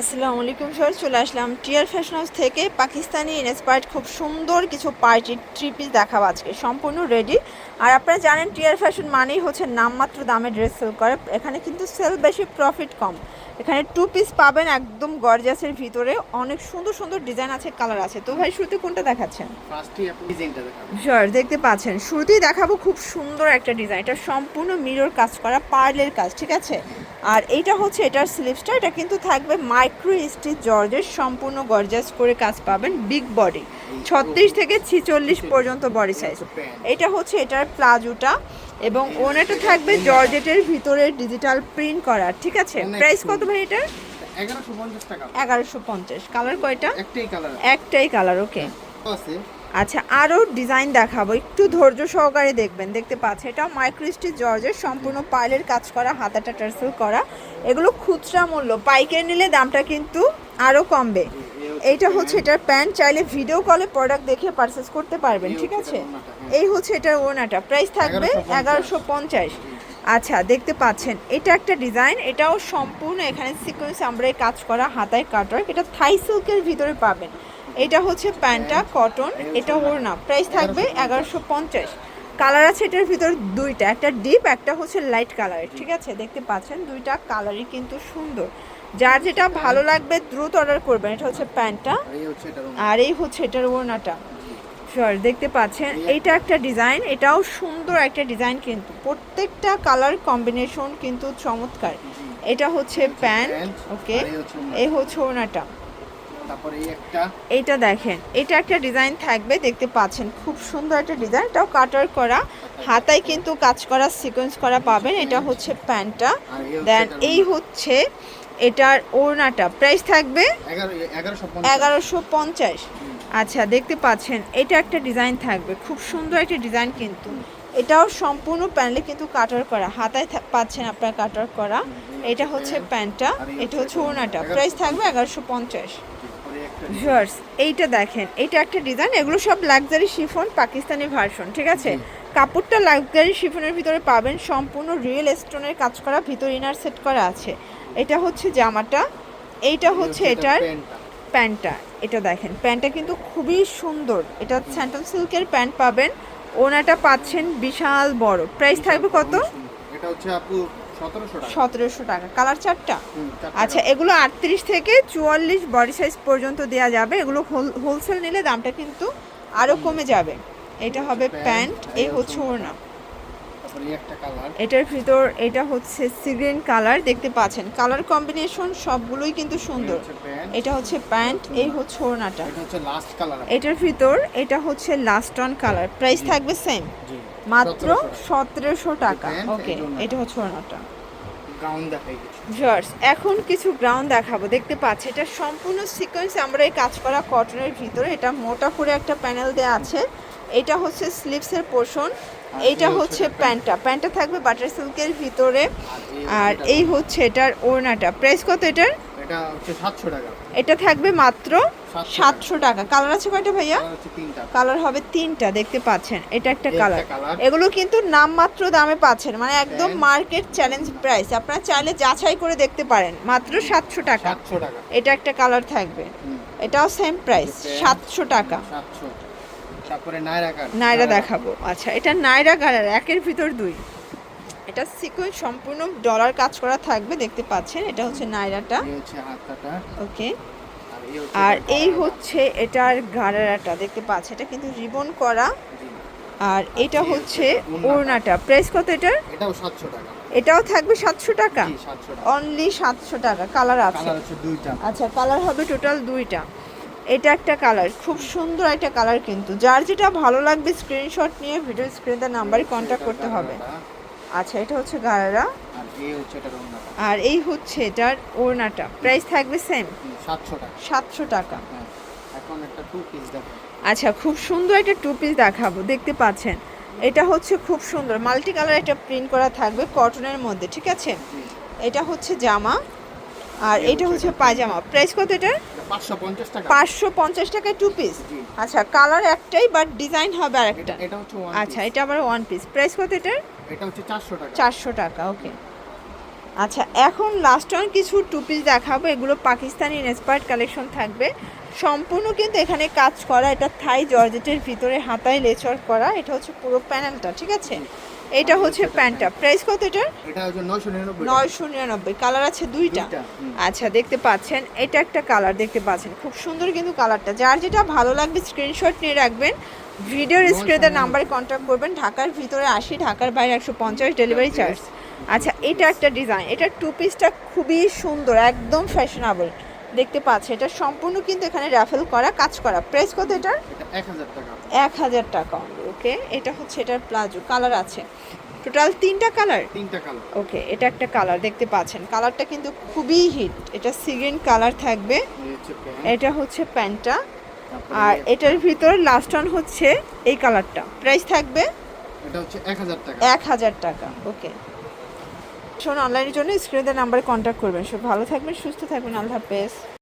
আসসালামু আলাইকুম স্যার চলে আসলাম টিয়ার ফ্যাশন হাউস থেকে পাকিস্তানি ইনস্পায়ার্ড খুব সুন্দর কিছু পার্টি থ্রি পিস দেখাবো আজকে। সম্পূর্ণ রেডি আর আপনারা জানেন টিয়ার ফ্যাশন মানেই হচ্ছে নামমাত্র দামে ড্রেস সেল করে। এখানে কিন্তু সেল বেশি প্রফিট কম। এখানে টু পিস পাবেন একদম গর্জাসের ভিতরে। অনেক সুন্দর সুন্দর ডিজাইন আছে কালার আছে। তো ভাই শুরুতে কোনটা দেখাচ্ছেন? শিওর দেখতে পাচ্ছেন। শুরুতেই দেখাবো খুব সুন্দর একটা ডিজাইন এটা সম্পূর্ণ মিরর কাজ করা পার্লের কাজ ঠিক আছে? আর এইটা হচ্ছে এটার স্লিপসটা এটা কিন্তু থাকবে মাইক্রো স্টিচ জর্জের সম্পূর্ণ গর্জাস করে কাজ পাবেন বিগ বডি। ছত্রিশ থেকে ছিচল্লিশ পর্যন্ত বডি সাইজ। এটা হচ্ছে এটার প্লাজোটা এবং ওনাটা থাকবে জর্জেটের ভিতরে ডিজিটাল প্রিন্ট করার ঠিক আছে? প্রাইস কত। ভাই এটার? এগারোশো পঞ্চাশ কালার কয়টা? একটাই কালার একটাই কালার ওকে। আচ্ছা আরও ডিজাইন দেখাবো। একটু ধৈর্য সহকারে দেখবেন। দেখতে পাচ্ছেন এটা মাইক্রোস্টিচ জর্জের সম্পূর্ণ পাইলের কাজ করা হাতাটা টার্সেল করা। এগুলো খুচরা মূল্য। পাইকারি নিলে দামটা কিন্তু আরও কমবে। এইটা হচ্ছে এটার প্যান্ট চাইলে ভিডিও কলে প্রোডাক্ট দেখে পারচেস করতে পারবেন, ঠিক আছে। এই হচ্ছে এটার ওনাটা প্রাইস থাকবে এগারোশো পঞ্চাশ। আচ্ছা দেখতে পাচ্ছেন, এটা একটা ডিজাইন এটাও সম্পূর্ণ এখানে সিকোয়েন্স আমরা কাজ করা, হাতায় কাটার এটা থাই সিল্কের ভিতরে পাবেন। এটা হচ্ছে প্যান্টটা কটন এটা ওড়না। প্রাইস থাকবে এগারোশো পঞ্চাশ। কালার আছে এটার ভিতর দুইটা একটা ডিপ একটা হচ্ছে লাইট কালারের ঠিক আছে? দেখতে পাচ্ছেন? দুইটা কালারই কিন্তু সুন্দর। যার যেটা ভালো লাগবে দ্রুত অর্ডার করবেন। এটা হচ্ছে প্যান্টটা আর এই হচ্ছে এটার ওড়নাটা। শিওর দেখতে পাচ্ছেন? এইটা একটা ডিজাইন এটাও সুন্দর একটা ডিজাইন কিন্তু। প্রত্যেকটা কালার কম্বিনেশন কিন্তু চমৎকার। এটা হচ্ছে প্যান্ট ওকে এই হচ্ছে ওড়না। তারপরে এই একটা। এইটা দেখেন এটা একটা ডিজাইন থাকবে দেখতে পাচ্ছেন খুব সুন্দর একটা ডিজাইন এটাও কাটার করা। হাতায় কিন্তু কাজ করা সিকোয়েন্স করা পাবেন এটা হচ্ছে প্যান্টটা। দেন এই হচ্ছে এটার ওড়নাটা প্রাইস থাকবে এগারোশো পঞ্চাশ। আচ্ছা দেখতে পাচ্ছেন এটা একটা ডিজাইন থাকবে খুব সুন্দর একটা ডিজাইন কিন্তু। এটাও সম্পূর্ণ প্যান্টে কিন্তু কাটার করা হাতায় পাচ্ছেন আপনার কাটার করা। এটা হচ্ছে প্যান্টটা এটা হচ্ছে ওড়নাটা প্রাইস থাকবে এগারোশো পঞ্চাশ। ভিউয়ার্স এইটা দেখেন এইটা একটা ডিজাইন এগুলো সব লাক্সারি শিফন পাকিস্তানি ভার্সন ঠিক আছে? কাপড়টা লাক্সারি শিফনের ভিতরে পাবেন সম্পূর্ণ রিয়েল স্টোনের কাজ করা ভিতর ইনার সেট করা আছে। এটা হচ্ছে জামাটা এইটা হচ্ছে এটার প্যান্টটা। এটা দেখেন প্যান্টটা কিন্তু খুবই সুন্দর এটা স্যান্টন সিল্কের প্যান্ট পাবেন ওনাটা পাচ্ছেন বিশাল বড়। প্রাইস থাকবে কত? এটা হচ্ছে আপু সতেরোশো টাকা। কালার চারটা আচ্ছা এগুলো আটত্রিশ থেকে চুয়াল্লিশ বডি সাইজ পর্যন্ত দেওয়া যাবে। এগুলো হোলসেল নিলে দামটা কিন্তু আরও কমে যাবে। এটা হবে প্যান্ট, এই হচ্ছে ওড়না তারপরে এই একটা কালার এটার ভিতর এটা হচ্ছে সিগ্রিন কালার দেখতে পাচ্ছেন। কালার কম্বিনেশন সবগুলোই কিন্তু সুন্দর। এটা হচ্ছে প্যান্ট এই হচ্ছে ওড়নাটা। এটা হচ্ছে লাস্ট কালার এটার ভিতর এটা হচ্ছে লাস্ট অন কালার প্রাইস থাকবে সেম জি। মাত্র সতেরোশো টাকা। ওকে এটা হচ্ছে ওড়নাটা। এখন কিছু গ্রাউন্ড দেখাবো। দেখতে পাচ্ছি এটা সম্পূর্ণ সিকোয়েন্স আমরা এই কাজ করা কটনের ভিতরে। এটা মোটা করে একটা প্যানেল দেওয়া আছে। এটা হচ্ছে স্লিপসের পোর্শন এইটা হচ্ছে প্যান্টটা। প্যান্টটা থাকবে বাটার সিল্কের ভিতরে। আর এই হচ্ছে এটার ওড়নাটা। প্রাইস কত এটার? এটা হচ্ছে সাতশো টাকা। এটা থাকবে মাত্র 700 সাতশো টাকা। কালার আছে কয়টা ভাইয়া? কালার তিনটা। কালার হবে তিনটা দেখতে পাচ্ছেন। এটা একটা কালার। এগুলো কিন্তু নামমাত্র দামে পাচ্ছেন। মানে একদম মার্কেট চ্যালেঞ্জ প্রাইস। আপনারা চাইলে যাচাই করে দেখতে পারেন। মাত্র সাতশো টাকা। সাতশো টাকা। এটা একটা কালার থাকবে। এটাও সেম প্রাইস Pant। সাতশো টাকা। সাতশো। তারপরে নায়রা নাইরা দেখাবো। আচ্ছা এটা নাইরা কালার একের ভিতর দুই। এটা সিকোয়েন্স সম্পূর্ণ ডলার কাজ করা থাকবে দেখতে পাচ্ছেন এটা হচ্ছে হাতটা। ওকে আর এই হচ্ছে এটার গাড়ারাটা দেখতে পাচ্ছেন এটা কিন্তু রিবন করা। আর এটা হচ্ছে ওড়নাটা। প্রাইস কত এটার? এটাও সাতশো টাকা। এটাও থাকবে সাতশো টাকা? অনলি সাতশো টাকা। কালার আছে। আচ্ছা কালার হবে টোটাল দুইটা। এটা একটা কালার খুব সুন্দর একটা কালার কিন্তু। যার যেটা ভালো লাগবে স্ক্রিনশট নিয়ে ভিডিও স্ক্রিনে নাম্বারে কন্ট্যাক্ট করতে হবে। আচ্ছা এটা হচ্ছে গাড়ারা আর এই হচ্ছে এটার ওড়নাটা। আর এই হচ্ছে এটার ওড়নাটা। প্রাইস থাকবে সেম সাতশো টাকা। হ্যাঁ এখন একটা টু পিস দেখো। আচ্ছা খুব সুন্দর একটা টু পিস দেখাবো দেখতে পাচ্ছেন? এটা হচ্ছে খুব সুন্দর মাল্টি কালার একটা প্রিন্ট করা থাকবে কটনের মধ্যে ঠিক আছে? এটা হচ্ছে জামা। আর এটা হচ্ছে পায়জামা। প্রাইস কত এটার? পাঁচশো পঞ্চাশ টাকায় টু পিস আচ্ছা কালার একটাই বাট ডিজাইন হবে এটা এটা হচ্ছে ওয়ান আচ্ছা এটা আবার ওয়ান পিস প্রাইস কত এটার? এটা চারশো টাকা। চারশো টাকা ওকে আচ্ছা এখন লাস্ট অন কিছু টু পিস দেখাবো। এগুলো পাকিস্তানি ইন্সপায়ার্ড কালেকশন থাকবে। সম্পূর্ণ কিন্তু এখানে কাজ করা। এটা থাই জর্জেটের ভিতরে হাতায় লেচর করা। এটা হচ্ছে পুরো প্যানেলটা ঠিক আছে? এটা হচ্ছে প্যান্টটা। প্রাইস কত এটার? এটা হচ্ছে নয়শো নিরানব্বই। কালার আছে দুইটা? আচ্ছা দেখতে পাচ্ছেন এটা একটা কালার দেখতে পাচ্ছেন। খুব সুন্দর কিন্তু কালারটা। যার যেটা ভালো লাগবে স্ক্রিনশট নিয়ে রাখবেন। ভিডিওর স্ক্রিনের নাম্বারে কন্ট্যাক্ট করবেন। ঢাকার ভিতরে আসি ঢাকার বাইরে একশো পঞ্চাশ ডেলিভারি চার্জ আচ্ছা এটা একটা ডিজাইন এটা টু পিসটা খুবই সুন্দর একদম ফ্যাশনেবল দেখতে পাচ্ছেন এটা সম্পূর্ণ কিন্তু এখানে র্যাফেল করা কাজ করা। প্রাইস কত এটার? এটা এক হাজার টাকা ওকে এটা হচ্ছে এটার প্লাজো কালার আছে। টোটাল তিনটা কালার তিনটা কালার ওকে এটা একটা কালার দেখতে পাচ্ছেন। কালারটা কিন্তু খুবই হিট এটা সিগ্রিন কালার থাকবে। এটা হচ্ছে প্যান্টটা আর এটার ভিতর লাস্ট অন হচ্ছে এই কালারটা প্রাইস থাকবে? এটা হচ্ছে এক হাজার টাকা। এক হাজার টাকা ওকে শোন অনলাইনের জন্য স্ক্রিনে নাম্বারে কন্ট্যাক্ট করবেন। সব ভালো থাকবেন সুস্থ থাকবেন আল্লাহ হাফেজ।